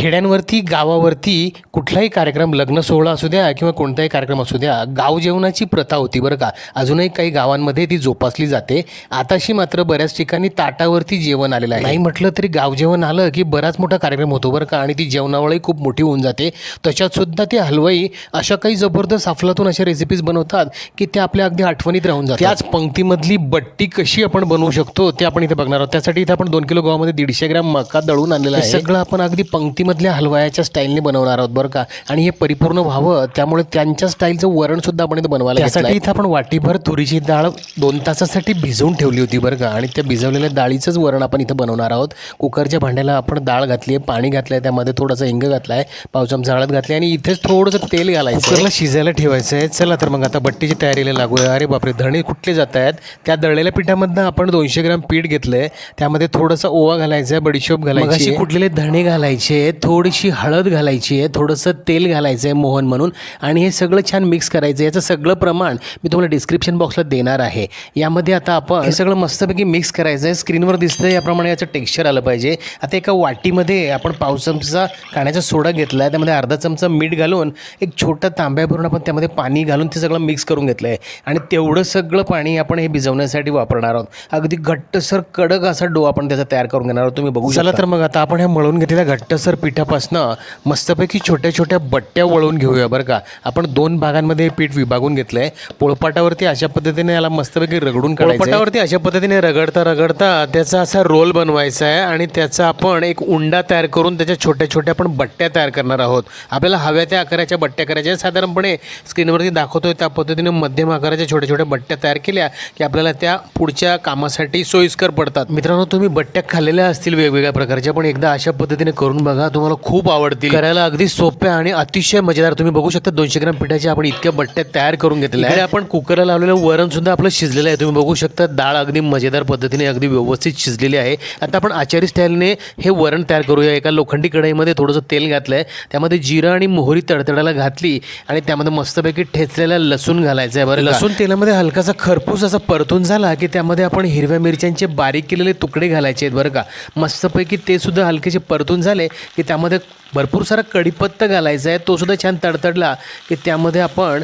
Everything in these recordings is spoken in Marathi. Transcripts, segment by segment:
खेड्यांवरती गावावरती कुठलाही कार्यक्रम लग्न सोहळा असू द्या किंवा कोणताही कार्यक्रम असू द्या गाव जेवणाची प्रथा होती बरं का. अजूनही काही गावांमध्ये ती जोपासली जाते. आताशी मात्र बऱ्याच ठिकाणी ताटावरती जेवण आलेलं आहे. नाही म्हटलं तरी गाव जेवण आलं की बराच मोठा कार्यक्रम होतो बरं का आणि ती जेवणावळी खूप मोठी होऊन जाते. त्याच्यात सुद्धा ते हलवाई अशा काही जबरदस्त अफलातून अशा रेसिपीज बनवतात की त्या आपल्या अगदी आठवणीत राहून जातात. त्याच पंक्तीमधली बट्टी कशी आपण बनवू शकतो ते आपण इथे बघणार आहोत. त्यासाठी इथे आपण दोन किलो गव्हामध्ये दीडशे ग्रॅम मका दळून आणलेला आहे. सगळं आपण अगदी पंक्तीमधल्या हलवायाच्या स्टाईलने बनवणार आहोत बरं का? आणि हे परिपूर्ण व्हावं त्यामुळे त्यांच्या स्टाईलचं वरण सुद्धा आपण इथे बनवायला त्यासाठी इथं आपण वाटीभर तुरीची डाळ दोन तासासाठी भिजवून ठेवली होती बरं का? आणि त्या भिजवलेल्या डाळीचंच वरण आपण इथं बनवणार आहोत. कुकरच्या भांड्याला आपण डाळ घातली आहे पाणी घातलं आहे त्यामध्ये थोडासा हिंग घातला आहे पाव चमचा हळद घातली आणि इथेच थोडंसं तेल घालायचं कुकरला शिजायला ठेवायचं आहे. चला तर मग आता बट्टीची तयारीला लागूया. अरे बापरे धणे कुठले जात आहेत त्या दळलेल्या पिठामधनं आपण दोनशे ग्राम पीठ घेतलंय. त्यामध्ये थोडासा ओवा घालायचा आहे बडीशोप घालायची आहे. कुठलेले धणे घालायचे थोडीशी हळद घालायची आहे थोडंसं तेल घालायचं आहे मोहन म्हणून आणि हे सगळं छान मिक्स करायचं आहे. याचं सगळं प्रमाण मी तुम्हाला डिस्क्रिप्शन बॉक्सला देणार आहे. यामध्ये आता आपण हे सगळं मस्तपैकी मिक्स करायचं आहे. स्क्रीनवर दिसतं याप्रमाणे याचं टेक्स्चर आलं पाहिजे. आता एका वाटीमध्ये आपण पाव चमचा खाण्याचा सोडा घेतला आहे त्यामध्ये अर्धा चमचा मीठ घालून एक छोटा तांब्या भरून आपण त्यामध्ये पाणी घालून ते सगळं मिक्स करून घेतलं आहे आणि तेवढं सगळं पाणी आपण हे भिजवण्यासाठी वापरणार आहोत. अगदी घट्टसर कडक असा डो आपण त्याचा तयार करून घेणार आहोत. तुम्ही बघू चला तर मग आता आपण ह्या मळून घेतलेल्या घट्टसर पिठापासनं मस्तपैकी छोट्या छोट्या बट्ट्या वळवून घेऊया बरं का. आपण दोन भागांमध्ये हे पीठ विभागून घेतलं आहे पोळपाटावरती अशा पद्धतीने याला मस्तपैकी रगडून काढायचं पोळपाटावरती अशा पद्धतीने रगडता रगडता त्याचा असा रोल बनवायचा आहे आणि त्याचा आपण एक उंडा तयार करून त्याच्या छोट्या छोट्या आपण बट्ट्या तयार करणार आहोत. आपल्याला हव्या त्या आकाराच्या बट्ट्या करायच्या साधारणपणे स्क्रीनवरती दाखवतोय त्या पद्धतीने मध्यम आकाराच्या छोट्या छोट्या बट्ट्या तयार केल्या की आपल्याला त्या पुढच्या कामासाठी सोयीस्कर पडतात. मित्रांनो तुम्ही बट्ट्या खाल्लेल्या असतील वेगवेगळ्या प्रकारच्या पण एकदा अशा पद्धतीने करून बघा तुम्हाला खूप आवडतील. करायला अगदी सोप्या आणि अतिशय मजेदार. तुम्ही बघू शकता दोनशे ग्राम पिठाच्या आपण इतक्या बट्ट्या तयार करून घेतलेल्या आहे आपण कुकरला लावलेलं वरण सुद्धा आपलं शिजलेलं आहे. तुम्ही बघू शकता डाळ अगदी मजेदार पद्धतीने अगदी व्यवस्थित शिजलेली आहे. आता आपण आचारी स्टाईलने हे वरण तयार करूया. एका लोखंडी कढईमध्ये थोडंसं तेल घातलं आहे त्यामध्ये जिरं आणि मोहरी तडतडायला घातली आणि त्यामध्ये मस्तपैकी ठेचलेला लसूण घालायचं आहे बरं लसूण तेलामध्ये हलकासा खरपूस असा परतून झाला की त्यामध्ये आपण हिरव्या मिरच्यांचे बारीक केलेले तुकडे घालायचे आहेत बरं का. मस्तपैकी ते सुद्धा हलकेसे परतून झाले की त्यामध्ये भरपूर सारा कडीपत्ता घालायचा आहे तोसुद्धा छान तडतडला की त्यामध्ये आपण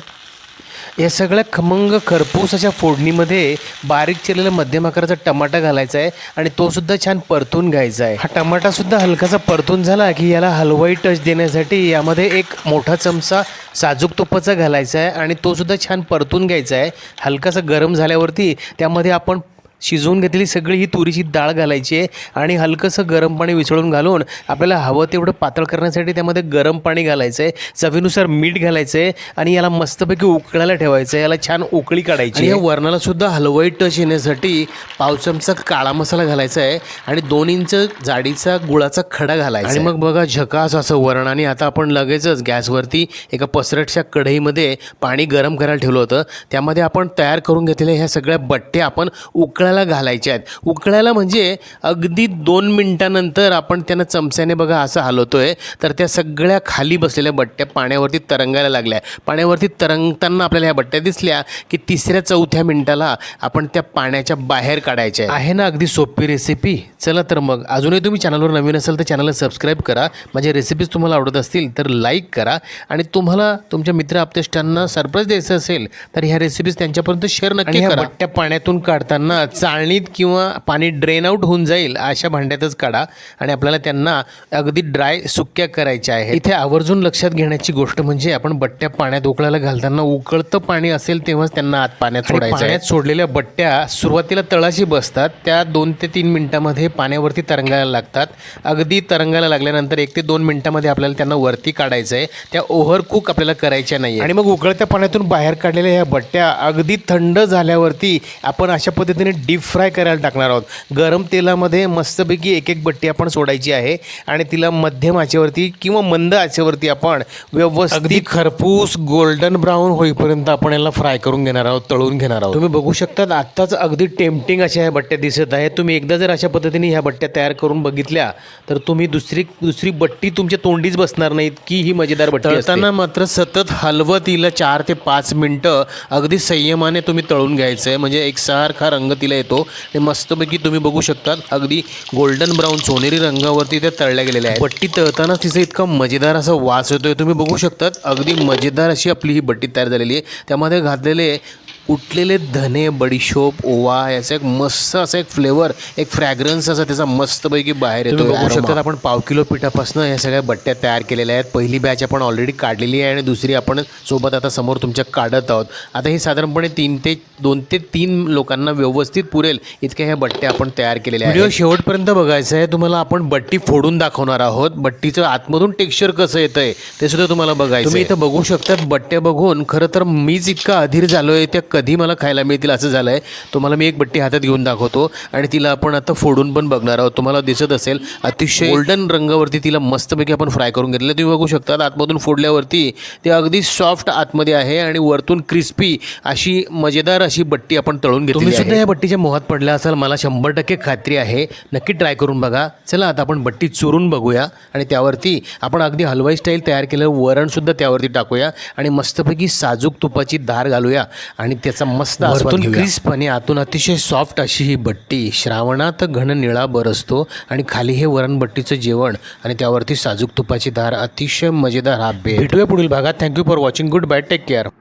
या सगळ्या खमंग खरपूस अशा फोडणीमध्ये बारीक चिरलेला मध्यम आकाराचा टमाटा घालायचा आहे आणि तोसुद्धा छान परतून घ्यायचा आहे. हा टमाटासुद्धा हलकासा परतून झाला की याला हलवाई टच देण्यासाठी यामध्ये एक मोठा चमचा साजूक तुपाचा घालायचा आहे आणि तोसुद्धा छान परतून घ्यायचा आहे. हलकासा गरम झाल्यावरती त्यामध्ये आपण शिजवून घेतलेली सगळी ही तुरीची डाळ घालायची आहे आणि हलकंसं गरम पाणी विसळून घालून आपल्याला हवं तेवढं पातळ करण्यासाठी त्यामध्ये गरम पाणी घालायचं आहे चवीनुसार मीठ घालायचं आहे आणि याला मस्तपैकी उकळायला ठेवायचं आहे याला छान उकळी काढायची या वरणाला सुद्धा हलवाई टच येण्यासाठी पाव चमचा काळा मसाला घालायचा आहे आणि दोन इंच जाडीचा गुळाचा खडा घालायचा आणि मग बघा झकास असं वरण आणि आता आपण लगेचच गॅसवरती एका पसरटच्या कढईमध्ये पाणी गरम करायला ठेवलं होतं. त्यामध्ये आपण तयार करून घेतलेल्या ह्या सगळ्या बट्ट्या आपण उकळायला घालायच्या आहेत. उकळायला म्हणजे अगदी दोन मिनिटानंतर आपण त्यांना चमच्याने बघा असं हलवतोय. तर त्या सगळ्या खाली बसलेल्या बट्ट्या पाण्यावरती तरंगायला लागल्या. पाण्यावरती तरंगताना आपल्याला ह्या बट्ट्या दिसल्या की तिसऱ्या चौथ्या मिनिटाला आपण त्या पाण्याच्या बाहेर काढायच्या आहे ना अगदी सोपी रेसिपी चला तर मग. अजूनही तुम्ही चॅनलवर नवीन असाल तर चॅनलला सबस्क्राईब करा. माझ्या रेसिपीज तुम्हाला आवडत असतील तर लाईक करा. आणि तुम्हाला तुमच्या मित्र आपतेष्टांना सरप्राईज द्यायचं असेल तर ह्या रेसिपीज त्यांच्यापर्यंत शेअर नक्की करा. बट्ट्या पाण्यातून काढताना चाळणीत किंवा पाणी ड्रेन आउट होऊन जाईल अशा भांड्यातच काढा आणि आपल्याला त्यांना अगदी ड्राय सुक्या करायच्या आहे इथे आवर्जून लक्षात घेण्याची गोष्ट म्हणजे आपण बट्ट्या पाण्यात उकळायला घालताना उकळतं पाणी असेल तेव्हाच त्यांना आत पाण्यात सोडायचं पाण्यात सोडलेल्या बट्ट्या सुरुवातीला तळाशी बसतात त्या दोन ते तीन मिनिटामध्ये पाण्यावरती तरंगायला लागतात. अगदी तरंगायला लागल्यानंतर एक ते दोन मिनिटामध्ये आपल्याला त्यांना वरती काढायचं आहे त्या ओव्हर कुक आपल्याला करायच्या नाही आणि मग उकळत्या पाण्यातून बाहेर काढलेल्या ह्या बट्ट्या अगदी थंड झाल्यावरती आपण अशा पद्धतीने डीप फ्राय करायला टाकणार आहोत. गरम तेलामध्ये मस्तपैकी एक एक बट्टी आपण सोडायची आहे आणि तिला मध्यम आचेवरती किंवा मंद आचेवरती आपण व्यवस्थित अगदी खरपूस गोल्डन ब्राऊन होईपर्यंत आपण याला फ्राय करून घेणार आहोत तळून घेणार आहोत. तुम्ही बघू शकता आत्ताच अगदी टेम्पटिंग अशा ह्या बट्ट्या दिसत आहे तुम्ही एकदा जर अशा पद्धतीने ह्या बट्ट्या तयार करून बघितल्या तर तुम्ही दुसरी दुसरी बट्टी तुमच्या तोंडीच बसणार नाहीत की ही मजेदार बट्टी तळताना मात्र सतत हलवत तिला चार ते पाच मिनटं अगदी संयमाने तुम्ही तळून घ्यायचं आहे म्हणजे एकसारखा रंग तिला येतो आणि मस्तपैकी तुम्ही बघू शकतात. अगदी गोल्डन ब्राऊन सोनेरी रंगावरती त्या तळल्या गेलेल्या आहेत. बट्टी तळतानाच तिचा इतका मजेदार असा वास येतोय. तुम्ही बघू शकतात. अगदी मजेदार अशी आपली ही बट्टी तयार झालेली आहे. त्यामध्ये घातलेले कुटलेले धने बडीशोप ओवा याचा एक मस्त असा एक फ्लेवर एक फ्रॅग्रन्स असा त्याचा मस्तपैकी बाहेर येतो बघू शकतात आपण पाव किलो पिठापासून या सगळ्या बट्ट्या तयार केलेल्या आहेत. पहिली बॅच आपण ऑलरेडी काढलेली आहे आणि दुसरी आपण सोबत आता समोर तुमच्या काढत आहोत. आता ही साधारणपणे तीन ते दोन ते तीन लोकांना व्यवस्थित पुरेल. इतक्या ह्या बट्ट्या आपण तयार केलेल्या आहेत. व्हिडिओ शेवटपर्यंत बघायचं आहे. तुम्हाला आपण बट्टी फोडून दाखवणार आहोत. बट्टीचं आतमधून टेक्स्चर कसं येतंय ते सुद्धा तुम्हाला बघायचं तुम्ही इथं बघू शकतात. बट्ट्या बघून खरं तर मीच इतका अधीर झालोय त्या कधी मला खायला मिळतील असं झालं आहे तुम्हाला मी एक बट्टी हातात घेऊन दाखवतो आणि तिला आपण आता फोडून पण बघणार आहोत. तुम्हाला दिसत असेल अतिशय गोल्डन रंगावरती तिला मस्तपैकी आपण फ्राय करून घेतलं तुम्ही बघू शकता आतमधून फोडल्यावरती ते अगदी सॉफ्ट आतमध्ये आहे आणि वरतून क्रिस्पी अशी मजेदार अशी बट्टी आपण तळून घेतली तुम्ही सुद्धा या बट्टीच्या मोहात पडल्या असाल मला शंभर टक्के खात्री आहे. नक्की ट्राय करून बघा. चला आता आपण बट्टी चुरून बघूया आणि त्यावरती आपण अगदी हलवाई स्टाईल तयार केलं वरणसुद्धा त्यावरती टाकूया आणि मस्तपैकी साजूक तुपाची धार घालूया आणि त्याचा मस्त क्रिस्प आणि आतून अतिशय सॉफ्ट अशी ही बट्टी. श्रावणात घन निळा बरसतो आणि खाली हे वरण बट्टीचं जेवण आणि त्यावरती साजूक तुपाची धार अतिशय मजेदार हा भेटूया पुढील भागात. Thank you for watching goodbye take care